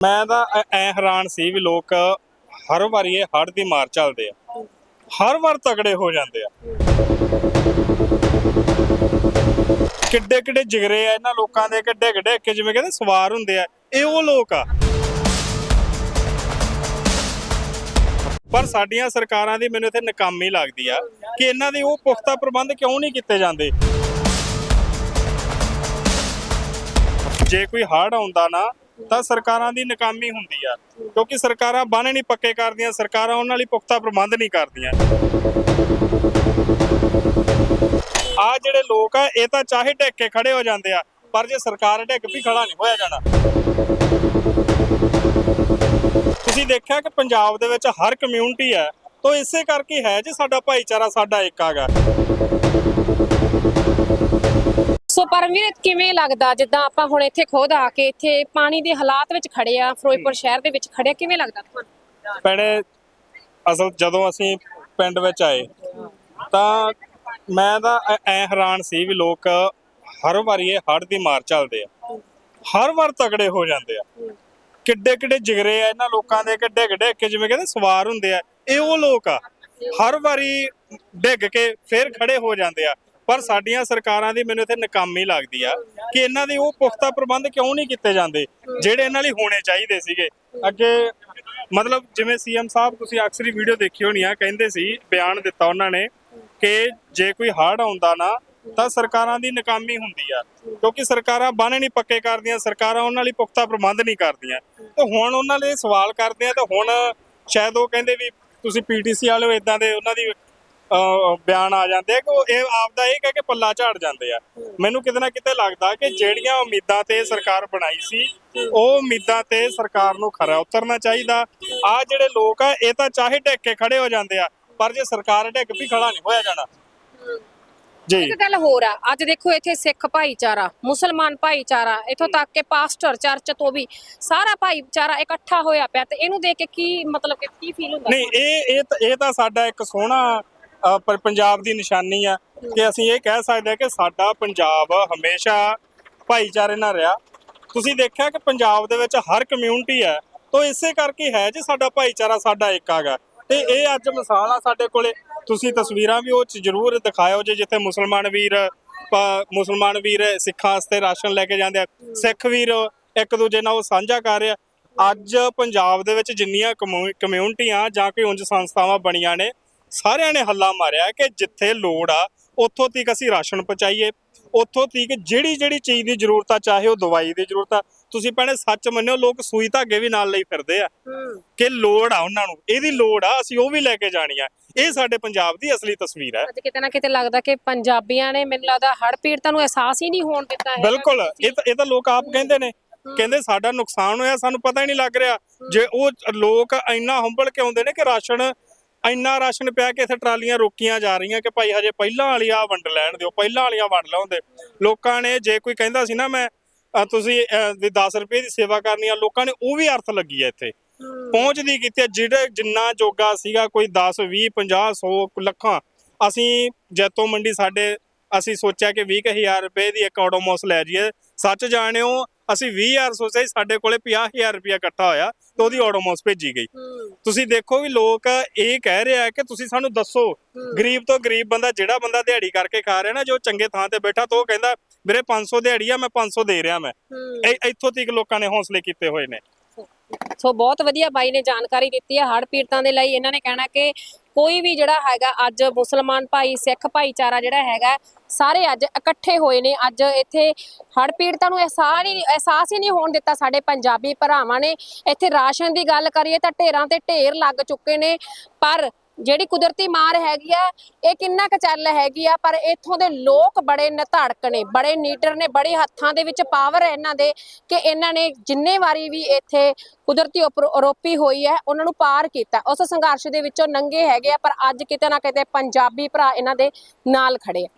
ਮੈਂ ਤਾਂ ਐ- ਹੈਰਾਨ ਸੀ ਵੀ ਲੋਕ ਹਰ ਵਾਰੀ ਇਹ ਹੜ ਦੀ ਮਾਰ ਚੱਲਦੇ ਆ। ਹਰ ਵਾਰ ਤਗੜੇ ਹੋ ਜਾਂਦੇ ਆ। ਕਿੱਡੇ ਕਿੱਡੇ ਜਿਗਰੇ ਆ ਇਹਨਾਂ ਲੋਕਾਂ ਦੇ ਕਿੱਡੇ ਕਿੱਡੇ ਕਿ ਜਿਵੇਂ ਕਹਿੰਦੇ ਸਵਾਰ ਹੁੰਦੇ ਆ। ਇਹ ਉਹ ਲੋਕ ਆ। ਪਰ ਸਾਡੀਆਂ ਸਰਕਾਰਾਂ ਦੀ ਮੈਨੂੰ ਇੱਥੇ ਨਕਾਮੀ ਲੱਗਦੀ ਆ ਕਿ ਇਹਨਾਂ ਦੇ ਉਹ ਪੁਖਤਾ ਪ੍ਰਬੰਧ ਕਿਉਂ ਨਹੀਂ ਕੀਤੇ ਜਾਂਦੇ? ਜੇ ਕੋਈ ਹੜ੍ਹ ਆਉਂਦਾ ਨਾ ਤਾਂ ਸਰਕਾਰਾਂ ਦੀ ਨਕਾਮੀ ਹੁੰਦੀ ਆ। ਕਿਉਂਕਿ ਸਰਕਾਰਾਂ ਬਾਣੇ ਨਹੀਂ ਪੱਕੇ ਕਰਦੀਆਂ, ਸਰਕਾਰਾਂ ਉਹਨਾਂ ਲਈ ਪੁਖਤਾ ਪ੍ਰਬੰਧ ਨਹੀਂ ਕਰਦੀਆਂ। ਆ ਜਿਹੜੇ ਲੋਕ ਆ, ਇਹ ਤਾਂ ਚਾਹੇ ਢੱਕ ਕੇ ਖੜੇ ਹੋ ਜਾਂਦੇ ਆ, ਪਰ ਜੇ ਸਰਕਾਰ ਢੱਕ ਵੀ ਖੜਾ ਨਹੀਂ ਹੋਇਆ ਜਾਣਾ। ਤੁਸੀਂ ਦੇਖਿਆ ਕਿ ਪੰਜਾਬ ਦੇ ਵਿੱਚ ਹਰ ਕਮਿਊਨਿਟੀ ਹੈ ਤੋਂ ਇਸੇ ਕਰਕੇ ਹੈ ਜੇ ਸਾਡਾ ਭਾਈਚਾਰਾ ਸਾਡਾ ਇੱਕ ਹੈਗਾ। ਸੋ ਪਰਮਵੀਰ ਕਿਵੇਂ ਲੱਗਦਾ? ਜਿੱਦਾਂ ਆਪਾਂ ਹੁਣ ਇੱਥੇ ਖੁਦ ਆ ਕੇ ਇੱਥੇ ਪਾਣੀ ਦੇ ਹਾਲਾਤ ਵਿੱਚ ਖੜੇ ਆ, ਫਿਰੋਜ਼ਪੁਰ ਸ਼ਹਿਰ ਦੇ ਵਿੱਚ ਖੜੇ ਆ, ਕਿਵੇਂ ਲੱਗਦਾ ਤੁਹਾਨੂੰ? ਭੈਣੇ, ਅਸਲ ਜਦੋਂ ਅਸੀਂ ਪਿੰਡ ਵਿੱਚ ਆਏ, ਤਾਂ ਮੈਂ ਤਾਂ ਐ- ਐ ਹੈਰਾਨ ਸੀ ਵੀ ਲੋਕ ਹਰ ਵਾਰੀ ਇਹ ਹੜ੍ਹ ਦੀ ਮਾਰ ਚੱਲਦੇ ਆ। ਹਰ ਵਾਰ ਤਗੜੇ ਹੋ ਜਾਂਦੇ ਆ। ਕਿੱਡੇ ਕਿੱਡੇ ਜਿਗਰੇ ਆ ਇਹਨਾਂ ਲੋਕਾਂ ਦੇ ਕਿੱਡੇ ਕਿੱਡੇ ਕਿ ਜਿਵੇਂ ਕਹਿੰਦੇ ਸਵਾਰ ਹੁੰਦੇ ਆ। ਇਹ ਉਹ ਲੋਕ ਆ, ਹਰ ਵਾਰੀ ਡਿੱਗ ਕੇ ਫੇਰ ਖੜੇ ਹੋ ਜਾਂਦੇ ਆ। ਪਰ ਸਾਡੀਆਂ ਸਰਕਾਰਾਂ ਦੀ ਮੈਨੂੰ ਇੱਥੇ ਨਕਾਮੀ ਲੱਗਦੀ ਆ ਕਿ ਇਹਨਾਂ ਦੇ ਉਹ ਪੁਖਤਾ ਪ੍ਰਬੰਧ ਕਿਉਂ ਨਹੀਂ ਕੀਤੇ ਜਾਂਦੇ, ਜਿਹੜੇ ਇਹਨਾਂ ਲਈ ਹੋਣੇ ਚਾਹੀਦੇ ਸੀਗੇ। ਅੱਗੇ ਮਤਲਬ ਜਿਵੇਂ ਸੀਐਮ ਸਾਹਿਬ, ਤੁਸੀਂ ਅਕਸਰ ਹੀ ਵੀਡੀਓ ਦੇਖੀ ਹੋਣੀ ਆ, ਕਹਿੰਦੇ ਸੀ, ਬਿਆਨ ਦਿੱਤਾ ਉਹਨਾਂ ਨੇ ਕਿ ਜੇ ਕੋਈ ਹੜ ਆਉਂਦਾ ਨਾ, ਤਾਂ ਸਰਕਾਰਾਂ ਦੀ ਨਕਾਮੀ ਹੁੰਦੀ ਆ। ਕਿਉਂਕਿ ਸਰਕਾਰਾਂ ਬਾਣੇ ਨਹੀਂ ਪੱਕੇ ਕਰਦੀਆਂ, ਸਰਕਾਰਾਂ ਉਹਨਾਂ ਲਈ ਪੁਖਤਾ ਪ੍ਰਬੰਧ ਨਹੀਂ ਕਰਦੀਆਂ। ਤੇ ਹੁਣ ਉਹਨਾਂ ਲਈ ਸਵਾਲ ਕਰਦੇ ਆ, ਤਾਂ ਹੁਣ ਸ਼ਾਇਦ ਉਹ ਕਹਿੰਦੇ ਵੀ ਤੁਸੀਂ ਪੀਟੀਸੀ ਵਾਲੇ ਇਦਾਂ ਦੇ ਉਹਨਾਂ ਦੀ ਬਿਆਨ ਆ ਜਾਂਦੇ ਆ ਕਿ ਇਹ ਆਪਦਾ ਇਹ ਕਹਿ ਕੇ ਪੱਲਾ ਝਾੜ ਜਾਂਦੇ ਆ। ਮੈਨੂੰ ਕਿਤੇ ਨਾ ਕਿਤੇ ਲੱਗਦਾ ਕਿ ਜਿਹੜੀਆਂ ਉਮੀਦਾਂ ਤੇ ਸਰਕਾਰ ਬਣਾਈ ਸੀ ਉਹ ਉਮੀਦਾਂ ਤੇ ਸਰਕਾਰ ਨੂੰ ਖਰਾ ਉਤਰਨਾ ਚਾਹੀਦਾ। ਆ ਜਿਹੜੇ ਲੋਕ ਆ ਇਹ ਤਾਂ ਚਾਹੇ ਢੱਕ ਕੇ ਖੜੇ ਹੋ ਜਾਂਦੇ ਆ ਪਰ ਜੇ ਸਰਕਾਰ ਢੱਕ ਵੀ ਖੜਾ ਨਹੀਂ ਹੋਇਆ ਜਾਣਾ। ਜੀ। ਇੱਕ ਗੱਲ ਹੋਰ ਆ ਅੱਜ ਦੇਖੋ ਇੱਥੇ ਸਿੱਖ ਭਾਈਚਾਰਾ ਮੁਸਲਮਾਨ ਭਾਈਚਾਰਾ ਇਥੋਂ ਤੱਕ ਕਿ ਪਾਸਟਰ ਚਰਚ ਤੋਂ ਵੀ ਸਾਰਾ ਭਾਈਚਾਰਾ ਇਕੱਠਾ ਹੋਇਆ ਪਿਆ ਤੇ ਇਹਨੂੰ ਦੇਖ ਕੇ ਕੀ ਮਤਲਬ ਕਿ ਕੀ ਫੀਲ ਹੁੰਦਾ? ਨਹੀਂ ਇਹ ਇਹ ਤਾਂ- ਇਹ ਤਾਂ ਸਾਡਾ ਇੱਕ ਸੋਹਣਾ ਪਰ ਪੰਜਾਬ ਦੀ ਨਿਸ਼ਾਨੀ ਆ ਕਿ ਅਸੀਂ ਇਹ ਕਹਿ ਸਕਦੇ ਹਾਂ ਕਿ ਸਾਡਾ ਪੰਜਾਬ ਹਮੇਸ਼ਾ ਭਾਈਚਾਰੇ ਨਾਲ ਰਿਹਾ। ਤੁਸੀਂ ਦੇਖਿਆ ਕਿ ਪੰਜਾਬ ਦੇ ਵਿੱਚ ਹਰ ਕਮਿਊਨਿਟੀ ਹੈ, ਤੋਂ ਇਸੇ ਕਰਕੇ ਹੈ ਜੇ ਸਾਡਾ ਭਾਈਚਾਰਾ ਸਾਡਾ ਇੱਕ ਹੈਗਾ। ਤੇ ਇਹ ਅੱਜ ਮਿਸਾਲ ਆ ਸਾਡੇ ਕੋਲੇ। ਤੁਸੀਂ ਤਸਵੀਰਾਂ ਵੀ ਉਹ ਚ ਜ਼ਰੂਰ ਦਿਖਾਇਓ ਜੇ, ਜਿੱਥੇ ਮੁਸਲਮਾਨ ਵੀਰ ਮੁਸਲਮਾਨ ਵੀਰ ਸਿੱਖਾਂ ਵਾਸਤੇ ਰਾਸ਼ਨ ਲੈ ਕੇ ਜਾਂਦੇ ਆ। ਸਿੱਖ ਵੀਰ ਇੱਕ ਦੂਜੇ ਨਾਲ ਉਹ ਸਾਂਝਾ ਕਰ ਰਿਹਾ ਅੱਜ ਪੰਜਾਬ ਦੇ ਵਿੱਚ ਜਿੰਨੀਆਂ ਕਮਿਊ- ਕਮਿਊਨਿਟੀਆਂ ਜਾਂ ਕੋਈ ਉਂਝ ਸੰਸਥਾਵਾਂ ਬਣੀਆਂ ਨੇ ਸਾਰਿਆਂ ਨੇ ਹੱਲਾ ਮਾਰਿਆ ਕਿ ਜਿੱਥੇ ਲੋੜ ਆ ਉੱਥੋਂ ਤੱਕ ਅਸੀਂ ਰਾਸ਼ਨ ਪਹੁੰਚਾਈਏ। ਉੱਥੋਂ ਤੱਕ ਜਿਹੜੀ ਜਿਹੜੀ ਚੀਜ਼ ਦੀ ਜ਼ਰੂਰਤ ਆ ਚਾਹੇ ਉਹ ਦਵਾਈ ਦੀ ਜ਼ਰੂਰਤ ਆ ਤੁਸੀਂ ਭੈਣੇ ਸੱਚ ਮੰਨਿਓ ਲੋਕ ਸੂਈ ਧਾਗੇ ਵੀ ਨਾਲ ਲਈ ਫਿਰਦੇ ਆ। ਕਿ ਲੋੜ ਆ ਉਹਨਾਂ ਨੂੰ ਇਹਦੀ ਲੋੜ ਆ ਅਸੀਂ ਉਹ ਵੀ ਲੈ ਕੇ ਜਾਣੀ ਆ। ਇਹ ਸਾਡੇ ਪੰਜਾਬ ਦੀ ਅਸਲੀ ਤਸਵੀਰ ਹੈ ਅੱਜ ਕਿਤੇ ਨਾ ਕਿਤੇ ਲੱਗਦਾ ਕਿ ਪੰਜਾਬੀਆਂ ਨੇ ਮੈਨੂੰ ਲੱਗਦਾ ਹੜ ਪੀੜਤਾਂ ਨੂੰ ਅਹਿਸਾਸ ਹੀ ਨਹੀਂ ਹੋਣ ਦਿੱਤਾ ਹੈ ਬਿਲਕੁਲ ਇਹ ਤਾਂ ਇਹ ਤਾਂ ਲੋਕ ਆਪ ਕਹਿੰਦੇ ਨੇ। ਕਹਿੰਦੇ ਸਾਡਾ ਨੁਕਸਾਨ ਹੋਇਆ ਸਾਨੂੰ ਪਤਾ ਹੀ ਨਹੀਂ ਲੱਗ ਰਿਹਾ। ਜੇ ਉਹ ਲੋਕ ਇੰਨਾ ਹੰਬਲ ਕੇ ਆਉਂਦੇ ਨੇ ਕਿ ਰਾਸ਼ਨ ਇੰਨਾ ਰਾਸ਼ਨ ਪਿਆ ਕਿ ਇੱਥੇ ਟਰਾਲੀਆਂ ਰੋਕੀਆਂ ਜਾ ਰਹੀਆਂ ਕਿ ਭਾਈ ਹਜੇ ਪਹਿਲਾਂ ਵਾਲੀ ਆ ਵੰਡ ਲੈਣ ਦਿਓ ਪਹਿਲਾਂ ਵਾਲੀਆਂ ਵੰਡ ਲਾਉਂਦੇ ਲੋਕਾਂ ਨੇ ਜੇ ਕੋਈ ਕਹਿੰਦਾ ਸੀ ਨਾ ਮੈਂ ਤੁਸੀਂ 10 ਰੁਪਏ ਦੀ ਸੇਵਾ ਕਰਨੀ ਆ ਲੋਕਾਂ ਨੇ ਉਹ ਵੀ ਅਰਥ ਲੱਗੀ ਆ ਇੱਥੇ। ਪਹੁੰਚਦੀ ਕੀਤੀ ਆ, ਜਿਹੜੇ ਜਿੰਨਾ ਜੋਗਾ ਸੀਗਾ ਕੋਈ 10 20 50 100 ਲੱਖਾਂ ਅਸੀਂ ਜੈਤੋ ਮੰਡੀ ਸਾਡੇ ਅਸੀਂ ਸੋਚਿਆ ਕਿ 20000 ਰੁਪਏ ਦੀ ਇੱਕ ਆਟੋਮੋਸ ਲੈ ਜਾਈਏ। ਸੱਚ ਜਾਣਿਓ ਅਸੀਂ 20000 ਸੋਚਿਆ ਸਾਡੇ ਕੋਲੇ 50000 ਰੁਪਇਆ ਇਕੱਠਾ ਹੋਇਆ ਤੇ ਉਹਦੀ ਆਟੋਮੋਸ ਭੇਜੀ ਗਈ। ਤੁਸੀਂ ਦੇਖੋ ਵੀ ਲੋਕ ਇਹ ਕਹਿ ਰਿਹਾ ਕਿ ਤੁਸੀਂ ਸਾਨੂੰ ਦੱਸੋ ਗਰੀਬ ਤੋਂ ਗਰੀਬ ਬੰਦਾ ਜਿਹੜਾ ਬੰਦਾ ਦਿਹਾੜੀ ਕਰਕੇ ਖਾ ਰਿਹਾ ਨਾ ਜੋ ਚੰਗੇ ਥਾਂ ਤੇ ਬੈਠਾ ਤਾਂ ਉਹ ਕਹਿੰਦਾ ਵੀਰੇ 500 ਦਿਹਾੜੀ ਆ ਮੈਂ 500 ਦੇ ਰਿਹਾ ਮੈਂ। ਇੱਥੋਂ ਤੱਕ ਲੋਕਾਂ ਨੇ ਹੌਸਲੇ ਕੀਤੇ ਹੋਏ ਨੇ। ਸੋ ਬਹੁਤ ਵਧੀਆ ਬਾਈ ਨੇ ਜਾਣਕਾਰੀ ਦਿੱਤੀ ਹੈ ਹੜ ਪੀੜਤਾਂ ਦੇ ਲਈ ਇਹਨਾਂ ਨੇ ਕਹਿਣਾ ਕਿ ਕੋਈ ਵੀ ਜਿਹੜਾ ਹੈਗਾ ਅੱਜ ਮੁਸਲਮਾਨ ਭਾਈ, ਸਿੱਖ ਭਾਈਚਾਰਾ ਜਿਹੜਾ ਹੈਗਾ, ਸਾਰੇ ਅੱਜ ਇਕੱਠੇ ਹੋਏ ਨੇ। ਅੱਜ ਇੱਥੇ ਹੜ ਪੀੜਤਾਂ ਨੂੰ ਅਹਿਸਾਸ ਹੀ ਅਹਿਸਾਸ ਹੀ ਨਹੀਂ ਹੋਣ ਦਿੱਤਾ ਸਾਡੇ ਪੰਜਾਬੀ ਭਰਾਵਾਂ ਨੇ। ਇੱਥੇ ਰਾਸ਼ਨ ਦੀ ਗੱਲ ਕਰੀਏ ਤਾਂ ਢੇਰਾਂ ਤੇ ਢੇਰ ਲੱਗ ਚੁੱਕੇ ਨੇ। ਪਰ ਜਿਹੜੀ ਕੁਦਰਤੀ ਮਾਰ ਹੈਗੀ ਆ, ਇਹ ਕਿੰਨਾ ਕੁ ਚੱਲ ਹੈਗੀ ਆ, ਪਰ ਇੱਥੋਂ ਦੇ ਲੋਕ ਬੜੇ ਨਧੜਕ ਨੇ, ਬੜੇ ਨੀਟਰ ਨੇ, ਬੜੇ ਹੱਥਾਂ ਦੇ ਵਿੱਚ ਪਾਵਰ ਹੈ ਇਹਨਾਂ ਦੇ ਕਿ ਇਹਨਾਂ ਨੇ ਜਿੰਨੇ ਵਾਰੀ ਵੀ ਇੱਥੇ ਕੁਦਰਤੀ ਉਪਰ- ਆਰੋਪੀ ਹੋਈ ਹੈ, ਉਹਨਾਂ ਨੂੰ ਪਾਰ ਕੀਤਾ। ਉਸ ਸੰਘਰਸ਼ ਦੇ ਵਿੱਚੋਂ ਨੰਗੇ ਹੈਗੇ ਆ, ਪਰ ਅੱਜ ਕਿਤੇ ਨਾ ਕਿਤੇ ਪੰਜਾਬੀ ਭਰਾ ਇਹਨਾਂ ਦੇ ਨਾਲ ਖੜੇ ਆ।